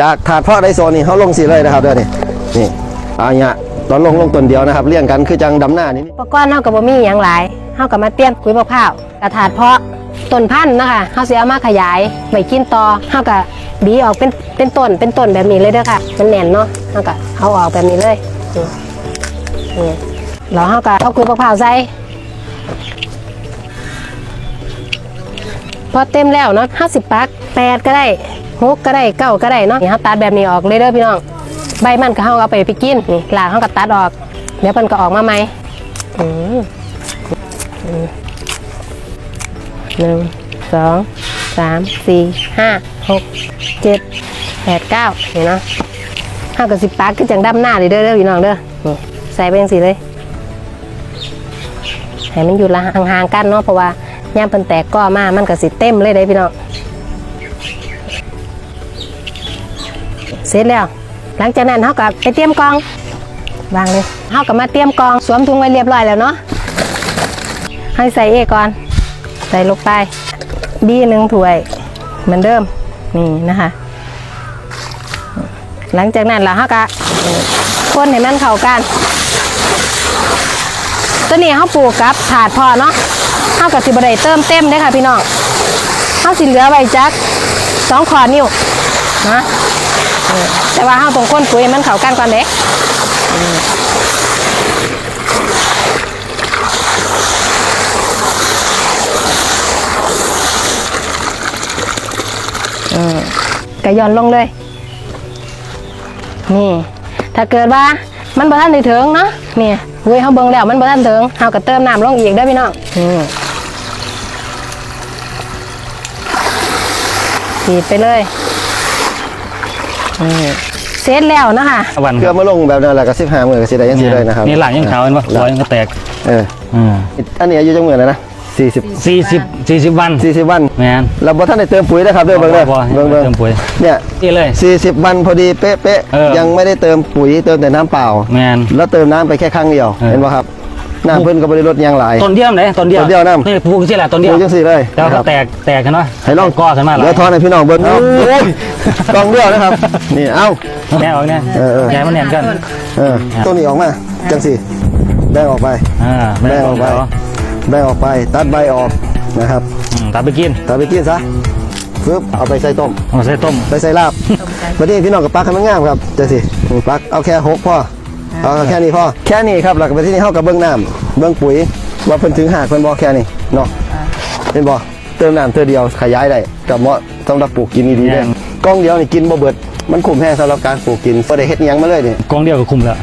จากถาดเพาะไดโซนนี่เขาลงสีเลยนะครับเด้อนี่นี่เอาเนี่ยตอนลงลงต้นเดียวนะครับเลี้ยงกันคือจังดำหน้านี่อุปกรณ์เฮากับบ่มีหยังหลายเฮากับมาเตรียมปุ๋ยมะพร้าวกระถาดเพาะต้นพันธุ์นะคะเฮาสิเอามาขยายไว้กินต่อเฮาก็บีออกเป็นเป็นต้นเป็นต้นแบบนี้เลยเด้อค่ะมันแน่นเนาะเฮาก็เอาออกแบบนี้เลยนี่แล้วเฮาก็เอาปุ๋ยมะพร้าวใส่พอเต็มแล้วเนาะ50ปักแปดก็ได้ หกก็ได้เก้าก็ได้เนาะนี่เฮาตัดแบบนี้ออกเลยเด้อพี่น้อง ใบมันก็เฮาเอาไปไปกินนี่หลาเฮาก็ตัดออก เดี๋ยวมันก็ออกมาใหม่หนึ่งสองสามสี่ห้าหกเจ็ดแปดเก้าเห็นเนาะห้ากับสิบปากคือจังดำหน้าเลยเด้อเด้อพี่น้องเด้อนี่ใส่ไปยังสิเลยให้มันอยู่ละห่างๆกันเนาะเพราะว่าย่ามเพิ่นแตกก้อมามันก็สิเต็มเลยเด้พี่น้อง เสร็จแล้ว หลังจากนั้นเขาก็ไปเตรียมกองวางเลยเขาก็มาเตรียมกองสวมถุงไว้เรียบร้อยแล้วเนาะให้ใส่เอก่อน ใส่ลงไปบีหนึ่งถ้วยเหมือนเดิมนี่นะคะ หลังจากนั้นเราเขาก็คนให้มันเข้ากันตัวนี้เขาปลูกกับถาดพอเนาะเขากับสิบไดเติมเต็มเด้ค่ะพี่น้องเขาสิเหลือไว้จักสองขอนิ้วนะ แต่ว่าเขาต้องค้นปุ๋ยมันเข้ากันก่อนเด้กระย่อนลงเลย นี่ ถ้าเกิดว่ามันบ่ทันได้ถึงเนาะนี่เว้ยเขาเบิ่งแล้วมันบ่ทันถึงเฮาก็เติมน้ำลงอีกได้พี่น้องนี่ฉีดไปเลย เสร็จแล้วนะคะวันเกือบมาลงแบบนั้นแหละก็สิบห้าหมื่นก็สิได้ยังสิได้นะครับนี่หลังยังขาวเห็นปะหัวยังก็แตกเอออืมอันนี้อายุจังหมื่นแล้วนะสี่สิบสี่สิบสี่สิบวันสี่สิบวันแมนเราบ่ท่านได้เติมปุ๋ยนะครับเด้อเบิ่งเด้อบ่บ่เบิ่งเบิ่งเติมปุ๋ยเนี่ยนี่เลย สี่สิบวันพอดีเป๊ะเป๊ะเออยังไม่ได้เติมปุ๋ยเติมแต่น้ำเปล่า แมน แล้วเติมน้ำไปแค่ครั้งเดียว เออ เห็นป่ะครับ น้ำเพิ่นก็บริลดหยังหลายต้นเดียวไหนต้นเดียวต้นเดียวน้ำนี่ปลูกที่แหละต้นเดียวปุ๋ยจังสี่เลยแต่ว่านะคก็รับแตกแตกกันเนาะให้ลองก้อขึ้นมาหลายเดี๋ยวทอนให้พี่น้องเบิ่งเอาโอ้ยกองเดียวนะครับนี่เอ้าแน่ออกเนี่ยเออเออใหญ่มันแน่นกันเออต้นนี้ออกมาจังสี่แบ่งออกไปอ่าไม่ได้แบ่งต้อนอกไปเดียวแบ่งออกไปตัดใบออกนะครับอืมตัดไปกินตัดไปกินซะปึ๊บเอาไปใส่ต้มเอามาใส่ต้มไปใส่ลาบวันนี้พี่น้องกับปักให้มันงามครับจังสี่ปักเอาแค่หกพอ เอาแค่นี้พอแค่นี้ครับหลักไปที่นี่เฮากับเบื้องน้ำเบื้องปุ๋ยว่าเพิ่นถึงหาดเพิ่นบ่แค่นี้เนาะเห็นบ่เติมน้ำเท่อเดียวขยายได้กับเหมาะสำหรับปลูกกินดีๆเด้อกล้องเดียวนี่กินบ่เบิดมันคุ้มแห้งสำหรับการปลูกกินบ่ได้เฮ็ดหยังมาเลยนี่กองเดียวก็คุมแล้ว